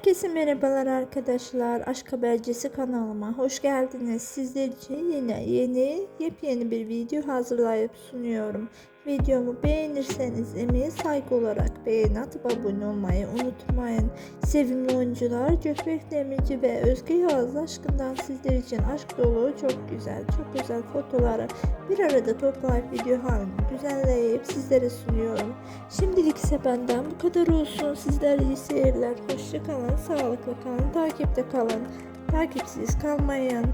Herkese merhabalar arkadaşlar. Aşk Habercisi kanalıma hoş geldiniz. Sizler için yine yeni yepyeni bir video hazırlayıp sunuyorum. Videomu beğenirseniz emeğe saygı olarak beğeni atıp abone olmayı unutmayın. Sevimli oyuncular Gökbek Demirci ve Özge Yağız aşkından sizler için aşk dolu çok güzel, çok güzel fotoğrafları bir arada toplayıp video halinde düzenleyip sizlere sunuyorum. Şimdilik ise benden bu kadar olsun. Sizler iyi seyirler. Hoşça kalın, sağlıklı kalın, takipte kalın. Takipsiz kalmayın.